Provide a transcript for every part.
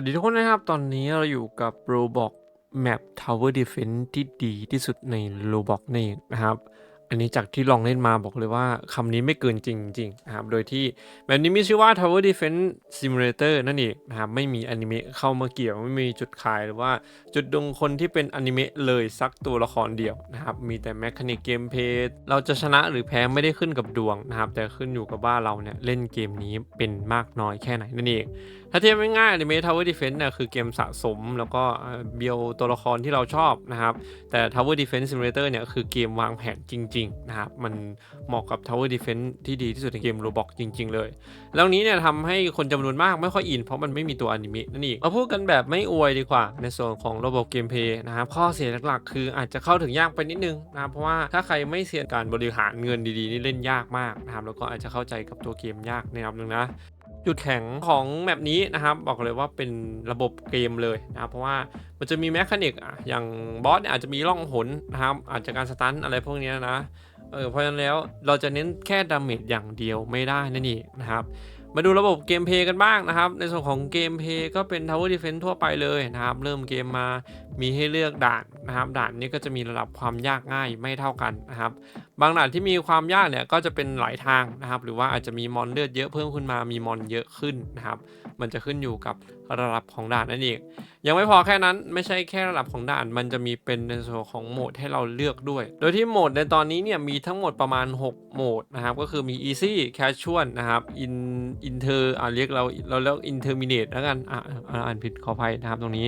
วัสดีทุกคนนะครับ ตอนนี้เราอยู่กับ Roblox Map Tower Defense ที่ดีที่สุดใน Roblox นี่นะครับ อันนี้จากที่ลองเล่นมาบอกเลยว่าคำนี้ไม่เกินจริงจริงนะครับ โดยที่แบบนี้มีชื่อว่า Tower Defense Simulator นั่นเองนะครับ ไม่มีอนิเมะเข้ามาเกี่ยว ไม่มีจุดขายหรือว่าจุดดึงคนที่เป็นอนิเมะเลยสักตัวละครเดียวนะครับ มีแต่แมคานิกเกมเพย์เราจะชนะหรือแพ้ไม่ได้ขึ้นกับดวงนะครับ แต่ขึ้นอยู่กับว่าเราเนี่ยเล่นเกมนี้เป็นมากน้อยแค่ไหนนั่นเองถ้าเทียบง่ายๆ Anime Tower Defense เนี่ยคือเกมสะสม แล้วก็เบียวตัวละครที่เราชอบนะครับ แต่ Tower Defense Simulator เนี่ยคือเกมวางแผนจริงๆนะครับ มันเหมาะกับ Tower Defense ที่ดีที่สุดในเกม Roblox จริง ๆ เลย แล้วนี้เนี่ยทำให้คนจำนวนมากไม่ค่อยอิน เพราะมันไม่มีตัวอนิเมะนั่นเองมาพูดกันแบบไม่อวยดีกว่า ในส่วนของระบบเกมเพย์นะครับ ข้อเสียหลักๆ คืออาจจะเข้าถึงยากไปนิดนึงนะครับ เพราะว่าถ้าใครไม่เสียการบริหารเงินดีๆนี่เล่นยากมากนะครับ แล้วก็อาจจะเข้าใจกับตัวเกมยากในระดับหนึ่งนะ จุดแข็งของแมปนี้นะครับ บอกเลยว่าเป็นระบบเกมเลยนะครับเพราะว่ามันจะมีแมคานิกอะอย่างบอสอาจจะมีล่องหนนะครับ อาจจะการสตันอะไรพวกนี้นะเออเพราะฉะนั้นแล้วเราจะเน้นแค่ดาเมจอย่างเดียวไม่ได้นั่นเองนะครับ มาดูระบบเกมเพย์กันบ้างนะครับ ในส่วนของเกมเพย์ก็เป็น Tower Defense ทั่วไปเลยนะครับ เริ่มเกมมามีให้เลือกด่านนะครับ ด่านนี้ก็จะมีระดับความยากง่ายไม่เท่ากันนะครับ บางด่านที่มีความยากเนี่ยก็จะเป็นหลายทางนะครับ หรือว่าอาจจะมีมอนเลือดเยอะเพิ่มขึ้นมามีมอนเยอะขึ้นนะครับ มันจะขึ้นอยู่กับ ระดับของด่านนั่นเองยังไม่พอแค่นั้นไม่ใช่แค่ระดับของด่าน มันจะมีเป็นในส่วนของโหมดให้เราเลือกด้วย โดยที่โหมดในตอนนี้เนี่ยมีทั้งหมดประมาณ 6 โหมดนะครับ ก็คือมี easy casual นะครับ in inter อ่าเรียกเราเราเรียก intermediate แล้วกันอ่าอ่านผิดขออภัยนะครับตรงนี้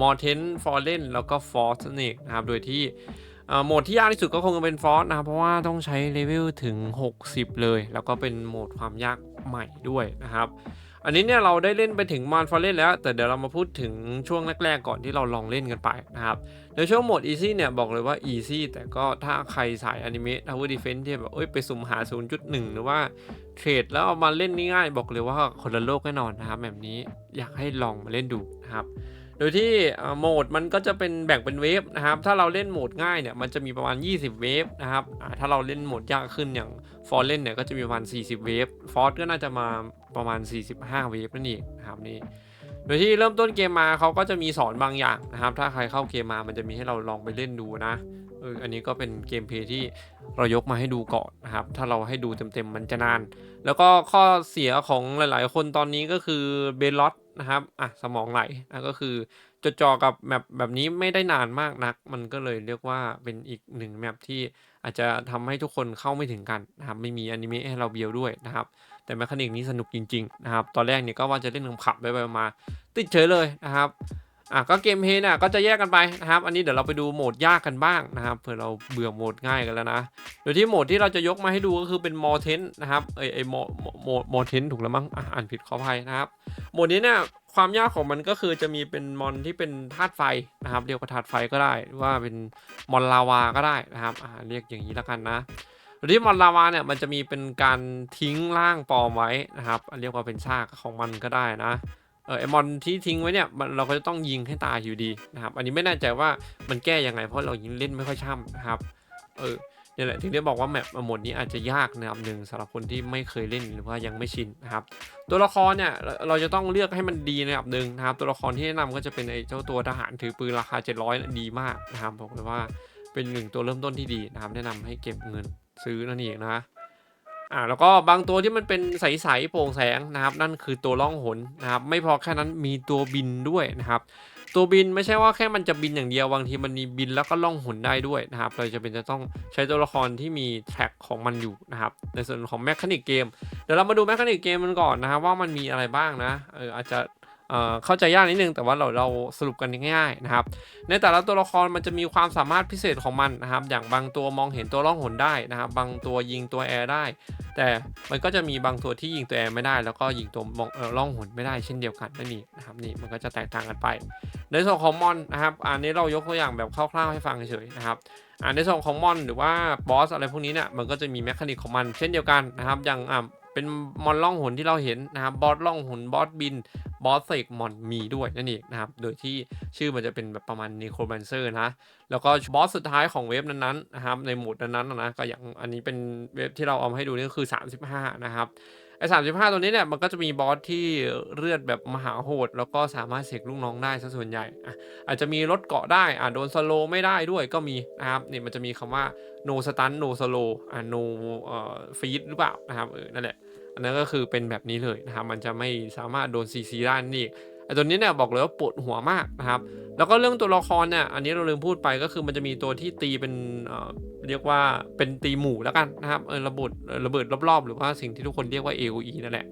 more ten fallen แล้วก็ force นั่นเองนะครับ โดยที่โหมดที่ยากที่สุดก็คงจะเป็นฟอสนะครับ เพราะว่าต้องใช้เลเวลถึง 60 เลย แล้วก็เป็นโหมดความยากใหม่ด้วยนะครับ อันนี้เนี่ยเราได้เล่นไปถึงมอนฟอร์เรสแล้ว แต่เดี๋ยวเรามาพูดถึงช่วงแรกๆ ก่อนที่เราลองเล่นกันไปนะครับในช่วงโหมด Easy เนี่ยบอกเลยว่า Easy แต่ก็ถ้าใครสายอนิเมะ Tower Defense ที่แบบเอ้ยไปสุ่มหา 0.1 หรือว่าเทรดแล้วเอามาเล่นง่ายๆบอกเลยว่าคนละโลกแน่นอนนะครับแบบนี้อยากให้ลองมาเล่นดูนะครับ ดยที่โหมดมันก็จะเป็นแบ่งเป็นเวฟนะครับ ถ้าเราเล่นโหมดง่ายเนี่ยมันจะมีประมาณ 20 เวฟนะครับถ้าเราเล่นโหมดยากขึ้นอย่างฟอร์เล่นเนี่ยก็จะมีประมาณ 40 เวฟฟอร์สก็น่าจะมาประมาณ 45 เวฟนั่นเองนะครับนี่โดยที่เริ่มต้นเกมมาเขาก็จะมีสอนบางอย่างนะครับ ถ้าใครเข้าเกมมามันจะมีให้เราลองไปเล่นดูนะเอออันนี้ก็เป็นเกมเพลย์ที่เรายกมาให้ดูก่อนนะครับ ถ้าเราให้ดูเต็มๆมันจะนาน แล้วก็ข้อเสียของหลายๆ คนตอนนี้ก็คือเบลล็อต นะครับอะสมองไหลนะก็คือจดจ่อกับแมปแบบนี้ไม่ได้นานมากนัก มันก็เลยเรียกว่าเป็นอีกหนึ่งแมปที่อาจจะทำให้ทุกคนเข้าไม่ถึงกันนะครับไม่มีอนิเมะให้เราเบียวด้วยนะครับแต่แมคานิกนี้สนุกจริงๆนะครับตอนแรกเนี่ยก็ว่าจะเล่นขำๆไปๆมา ติดเฉยเลยนะครับ อะก็เกมเพย์เนี่ยก็จะแยกกันไปนะครับ อันนี้เดี๋ยวเราไปดูโหมดยากกันบ้างนะครับเผื่อเราเบื่อโหมดง่ายกันแล้วนะ โดยที่โหมดที่เราจะยกมาให้ดูก็คือเป็นมอเทนนะครับเอ้ยไอมอมอมอเทนถูกแล้วมั้งอ่านผิดขออภัยนะครับโหมดนี้เนี่ยความยากของมันก็คือจะมีเป็นมอนที่เป็นธาตุไฟนะครับเรียกว่าธาตุไฟก็ได้หรือว่าเป็นมอนลาวาก็ได้นะครับอ่าเรียกอย่างนี้แล้วกันนะโดยที่มอนลาวาเนี่ยมันจะมีเป็นการทิ้งร่างปลอมไว้นะครับเรียกว่าเป็นซากของมันก็ได้นะ เออไอมอนที่ทิ้งไว้เนี่ยมันเราก็จะต้องยิงให้ตายอยู่ดีนะครับอันนี้ไม่แน่ใจว่ามันแก้ยังไง เพราะเรายิงเล่นไม่ค่อยช่ำนะครับเออเนี่ยแหละถึงได้บอกว่าแมปหมดนี้อาจจะยากนะครับหนึ่งสำหรับคนที่ไม่เคยเล่นหรือว่ายังไม่ชินนะครับตัวละครเนี่ยเราจะต้องเลือกให้มันดีในระดับหนึ่งนะครับตัวละครที่แนะนำก็จะเป็นไอ้เจ้าตัวทหารถือปืนราคา 700น่ะดีมากนะครับบอกเลยว่าเป็นหนึ่งตัวเริ่มต้นที่ดีนะครับแนะนำให้เก็บเงินซื้อนั่นเองนะ อ่าแล้วก็บางตัวที่มันเป็นใสๆโปร่งแสงนะครับนั่นคือตัวล่องหนนะครับไม่พอแค่นั้นมีตัวบินด้วยนะครับตัวบินไม่ใช่ว่าแค่มันจะบินอย่างเดียวบางทีมันมีบินแล้วก็ล่องหนได้ด้วยนะครับเราจะเป็นจะต้องใช้ตัวละครที่มีแท็กของมันอยู่นะครับในส่วนของแมคานิกเกมเดี๋ยวเรามาดูแมคานิกเกมมันก่อนนะครับว่ามันมีอะไรบ้างนะเอออาจจะเอ่อเข้าใจยากนิดนึงแต่ว่าเราเราสรุปกันง่ายๆนะครับ ในแต่ละตัวละครมันจะมีความสามารถพิเศษของมันนะครับ อย่างบางตัวมองเห็นตัวล่องหนได้นะครับ บางตัวยิงตัวแอร์ได้ แต่มันก็จะมีบางตัวที่ยิงตัวแอร์ไม่ได้ แล้วก็ยิงตัวมองล่องหนไม่ได้เช่นเดียวกันนั่นเองนะครับนี่มันก็จะแตกต่างกันไป ในส่วนของมอนนะครับอันนี้เรายกตัวอย่างแบบคร่าวๆให้ฟังเฉยๆนะครับอ่าในส่วนของมอนหรือว่าบอสอะไรพวกนี้เนี่ยมันก็จะมีแมคานิกของมันเช่นเดียวกันนะครับอย่างอ่า เป็นมอนล่องหนที่เราเห็นนะครับบอสล่องหนบอสบินบอสเสกมอนมีด้วยนั่นเองนะครับโดยที่ชื่อมันจะเป็นแบบประมาณนีโครแมนเซอร์นะแล้วก็บอสสุดท้ายของเว็บนั้นๆนะครับในหมวดนั้นๆนะก็อย่างอันนี้เป็นเว็บที่เราเอามาให้ดูนี่ก็คือ 35 นะครับ อ้สามสิบห้าตัวนี้เนี่ยมันก็จะมีบอสที่เลือดแบบมหาโหด แล้วก็สามารถเสกลูกน้องได้ซะส่วนใหญ่อะอาจจะมีลดเกาะได้อะโดนสโลไม่ได้ด้วยก็มีนะครับนี่มันจะมีคำว่า no stun no slow อะ no เอ่อ feed หรือเปล่านะครับเออนั่นแหละอันนั้นก็คือเป็นแบบนี้เลยนะครับมันจะไม่สามารถโดน CC ได้นั่นเอง ไอ้ตัวนี้เนี่ยบอกเลยว่าปวดหัวมากนะครับ แล้วก็เรื่องตัวละครเนี่ยอันนี้เราลืมพูดไปก็คือมันจะมีตัวที่ตีเป็นเรียกว่าเป็นตีหมู่แล้วกันนะครับเออระเบิดระเบิดรอบๆ หรือว่าสิ่งที่ทุกคนเรียกว่า AOE นั่นแหละ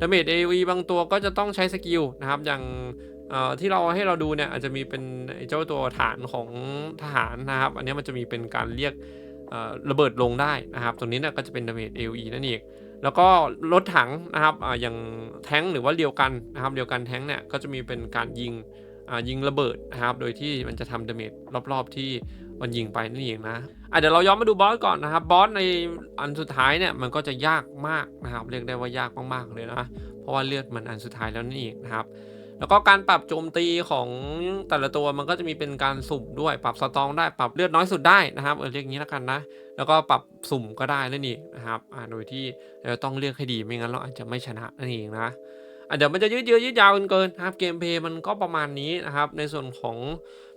ดาเมจ AOE บางตัวก็จะต้องใช้สกิลนะครับอย่างที่เราให้เราดูเนี่ยอาจจะมีเป็นเจ้าตัวฐานของทหารนะครับ อันนี้มันจะมีเป็นการเรียกระเบิดลงได้นะครับตัวนี้เนี่ยก็จะเป็นดาเมจ AOE นั่นเอง แล้วก็รถถังนะครับออย่างแท้งหรือว่าเดียวกันนะครับเดียวกันแท้งเนี่ยก็จะมีเป็นการยิงยิงระเบิดนะครับ โดยที่มันจะทำดาเมจรอบๆที่มันยิงไปนั่นเองนะอะเดี๋ยวเราย้อนมาดูบอสก่อนนะครับ บอสในอันสุดท้ายเนี่ยมันก็จะยากมากนะครับ เรียกได้ว่ายากมากๆเลยนะ เพราะว่าเลือดมันอันสุดท้ายแล้วนั่นเองนะครับ แล้วก็การปรับโจมตีของแต่ละตัวมันก็จะมีเป็นการสุ่มด้วยปรับสตองได้ปรับเลือดน้อยสุดได้นะครับเออเรียกอย่างนี้แล้วกันนะ แล้วก็ปรับสุ่มก็ได้นั่นเองนะครับอ่าโดยที่เราต้องเลือกให้ดีไม่งั้นเราอาจจะไม่ชนะนั่นเองนะอะเดี๋ยวมันจะยืดเยื้อยืดยาวเกินนะครับเกมเพย์มันก็ประมาณนี้นะครับ ในส่วนของ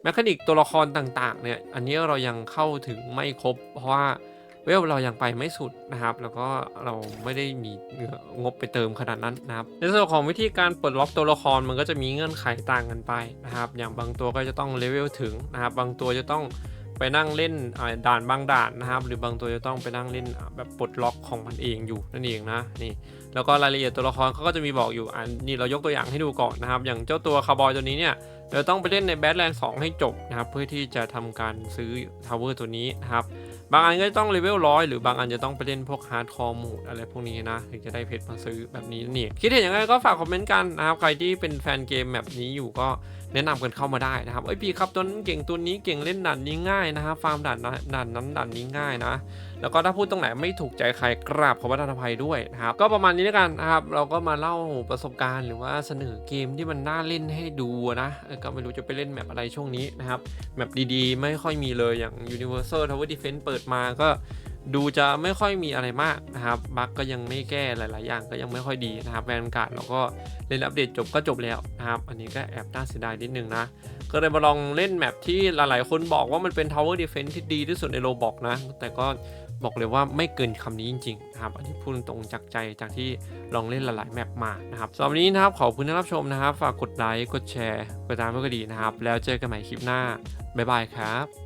แมคานิกตัวละครต่างๆเนี่ยอันนี้เรายังเข้าถึงไม่ครบเพราะว่า เวลเรายังไปไม่สุดนะครับ แล้วก็เราไม่ได้มีงบไปเติมขนาดนั้นนะครับ ในส่วนของวิธีการปลดล็อกตัวละครมันก็จะมีเงื่อนไขต่างกันไปนะครับ อย่างบางตัวก็จะต้องเลเวลถึงนะครับ บางตัวจะต้องไปนั่งเล่นด่านบางด่านนะครับ หรือบางตัวจะต้องไปนั่งเล่นแบบปลดล็อกของมันเองอยู่นั่นเองนะนี่แล้วก็รายละเอียดตัวละครเขาก็จะมีบอกอยู่อันนี่เรายกตัวอย่างให้ดูก่อนนะครับ อย่างเจ้าตัวคาร์บอยตัวนี้เนี่ยเราต้องไปเล่นในแบทแลนด์2ให้จบนะครับ เพื่อที่จะทำการซื้อทาวเวอร์ตัวนี้นะครับ บางอันก็จะต้องเลเวลร้อยหรือบางอันจะต้องไปเล่นพวกฮาร์ดคอร์โหมดอะไรพวกนี้นะถึงจะได้เพชรมาซื้อแบบนี้นี่คิดเห็นยังไงก็ฝากคอมเมนต์กันนะครับใครที่เป็นแฟนเกมแบบนี้อยู่ก็แนะนำกันเข้ามาได้นะครับเอ้ยพี่ครับตัวนั้นเก่งตัวนี้เก่งเล่นด่านนี้ง่ายนะครับฟาร์มด่านนั้นด่านนั้นด่านนี้ง่ายนะแล้วก็ถ้าพูดตรงไหนไม่ถูกใจใครกราบขอประทานอภัยด้วยนะครับก็ประมาณนี้แล้วกันนะครับเราก็มาเล่าประสบการณ์หรือว่าเสนอเกมที่มันน่าเล่นให้ดูนะก็ไม่รู้จะไปเล่นแมปอะไรช่วงนี้นะครับแมปดีๆ ไม่ค่อยมีเลยอย่าง Universal Tower Defense เปิดมาก็ดูจะไม่ค่อยมีอะไรมากนะครับ บั๊กก็ยังไม่แก้หลาย ๆ อย่างก็ยังไม่ค่อยดีนะครับแวนการ์ดเราก็เล่นอัปเดตจบก็จบแล้วนะครับ อันนี้ก็แอบน่าเสียดายนิดนึงนะ ก็เลยมาลองเล่นแมปที่หลาย ๆ คนบอกว่ามันเป็น Tower Defense ที่ดีที่สุดในโลบอกนะ แต่ก็ บอกเลยว่าไม่เกินคำนี้จริงๆนะครับอันนี้พูดตรงจากใจจากที่ลองเล่นหลายๆแมปมานะครับสำหรับวันนี้นะครับขอบคุณที่รับชมนะครับ ฝากกดไลค์กดแชร์กดตามเพื่อก็ดีนะครับ แล้วเจอกันใหม่คลิปหน้าบ๊ายบายครับ